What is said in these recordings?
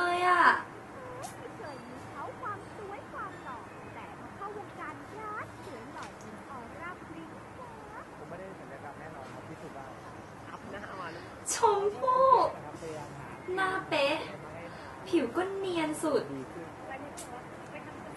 เลยอะไม่เคยมีเขาความสวยความหล่อแต่พอเข้าวงการยัดสวยหล่อจนออร่าพริ้งฟ้าผมไม่ได้ศัลยกรรมแน่นอนครับพิสูจน์ได้ชมพู่นะครับพยายามหาหน้าเป๊ะ ผิวก็เนียนสุด ดีขึ้น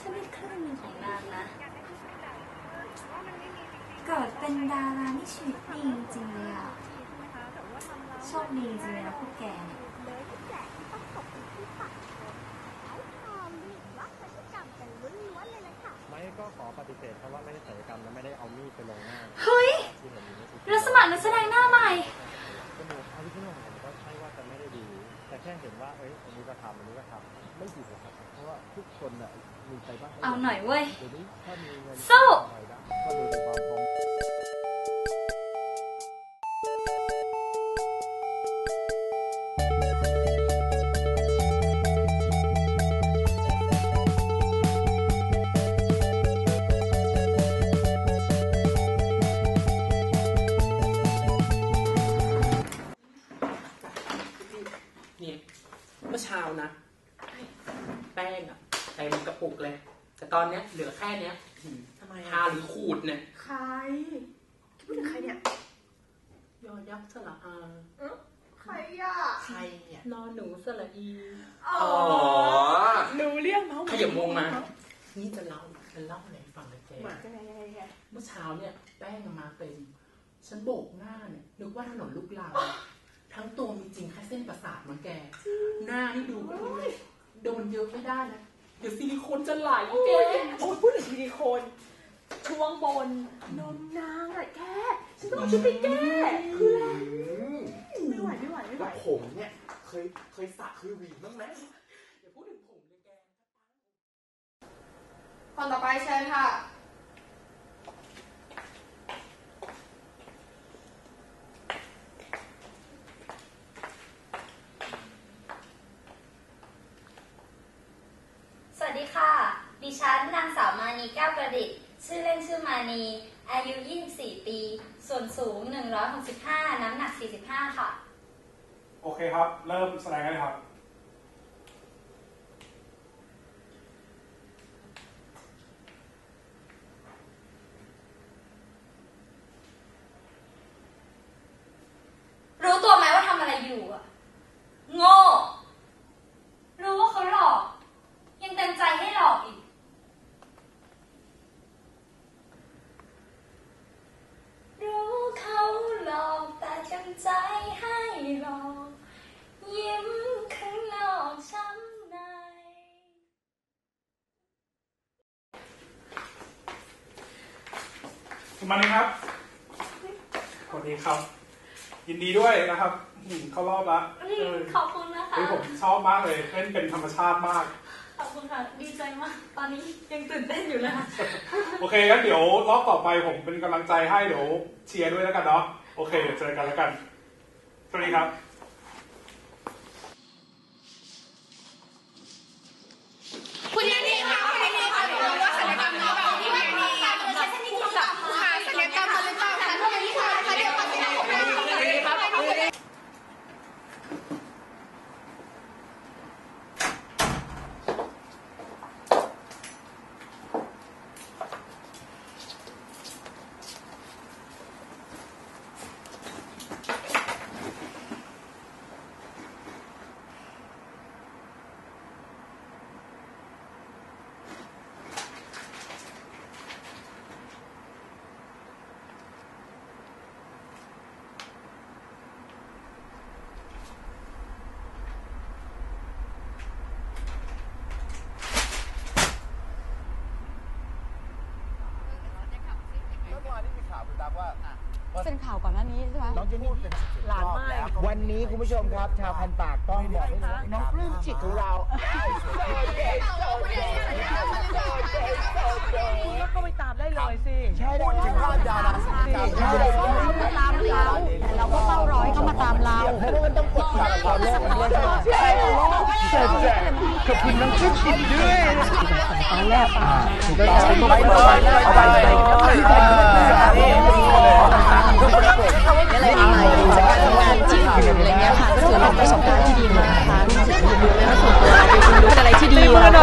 ฉันได้ครึ่งหนึ่งของนางนะ เกิดเป็นดารานี่ชีวิตดีจริงเลยอะโชคดีจริงเลยนะพวกแกเนี่ย ก็ขอปฏิเสธเพราะว่าไม่ได้ศัลยกรรมและไม่ได้เอามีดไปลงหน้าเฮ้ยที่เห็นอยู่นี่คือแล้วสมัครนักแสดงหน้าใหม่ก็ดูเอาที่ผมผมก็ใช่ว่าจะไม่ได้ดี แต่แค่เห็นว่าเอ้ยอันนี้ก็ทำอันนี้ก็ทำไม่ผิดหรอกครับเพราะว่าทุกคนน่ะมีใจบ้างเอาหน่อยเว้ย เดี๋ยวนี้ถ้ามีเงินสู้หน่อย ปุกเลย แต่ตอนเนี้ยเหลือแค่เนี้ยทำไมทาหรือขูดเนี่ยใครพูดถึงใครเนี่ยยอยักษ์สระอาใครอะใครเนี่ยนอนหนูสระอีอ๋อรู้เรื่องเมาส์ขยับวงมา นี่จะเล่าจะเล่าอะไรให้ฟังนะเจ๊มายังไงยังไงยังไงเมื่อเช้าเนี่ยแป้งมาเต็มฉันโบกหน้าเนี่ยนึกว่าถนนลูกลางทั้งตัวมีจริงแค่เส้นประสาทมันแก หน้านี่ดูโดนเยอะไม่ได้นะ เดี๋ยวซิลิโคนจะไหลแกโอ้ยพูดถึงซิลิโคน ช่วงบนนมนางอะแกฉันต้องเอาชุดไปแก้คืออะไรไม่ไหวไม่ไหวไม่ไหว แล้วผมเนี่ยเคยเคยสระคือหวีบ้างไหมอย่าพูดถึงผมเลยแก คนต่อไปเชิญค่ะ สวัสดีค่ะ ดิฉัน นางสาวมานีแก้วประดิษฐ์ ชื่อเล่นชื่อมานี อายุ 24 ปี ส่วนสูง 165 น้ำหนัก 45 ค่ะ โอเคครับ เริ่มแสดงกันเลยครับ รู้ตัวไหมว่าทำอะไรอยู่อะโง่ รู้ว่าเขาหลอก ยังเต็มใจให้หลอกอีก รู้เขาหลอกแต่เต็มใจให้หลอก ยิ้มข้างนอกช้ำใน คุณมานีครับสวัสดีครับ ยินดีด้วยนะครับอืมเข้ารอบละเออขอบคุณนะคะ เฮ้ยผมชอบมากเลยเล่นเป็นธรรมชาติมาก ขอบคุณค่ะ ดีใจมาก ตอนนี้ยังตื่นเต้นอยู่เลยค่ะโอเคงั้นเดี๋ยวรอบต่อไปผมเป็นกำลังใจให้เดี๋ยวเชียร์ด้วยแล้วกันเนาะโอเคเดี๋ยวเจอกันแล้วกันสวัสดีครับ คุณยันนี่ค่ะคุณยันนี่ค่ะดูว่าศัลยกรรมหรือเปล่าที่ยันนี่ค่ะหาศัลยกรรมมาหรือเปล่าคะคุณยันนี่ค่ะค่ะเดี๋ยวขอเสียงปรบมือค่ะ เมื่อวานนี้มีข่าวคุณตั๊กว่า เป็นข่าวก่อนหน้านี้ใช่ไหม น้องเจนนี่เป็นสิบหลานรอบมากแล้ววันนี้คุณผู้ชมครับ ชาวพันปากต้องบอกให้เลยน้องปลื้มจิตของเราแล้วก็ไปตามได้เลยสิ ใช่พูดถึงภาพดาราศิลปกรรมใช่เขามาตามเราแต่เราก็เฝ้ารอให้เขามาตามเราเพราะว่ามันต้องกดสั่งต่อโลกมันด้วยใช่ไหมใช่ใช่ขอบคุณน้องชุดจิตด้วยตอนแรกอะถูกต้องไปเลยเอาไปเลย อะไรใหม่ๆจากการทำงานที่อื่นอะไรเงี้ยค่ะก็ถือเป็นประสบการณ์ที่ดีมากนะคะรู้สึกดีมากส่วนตัเป็นอะไรที่ดีแล้วก็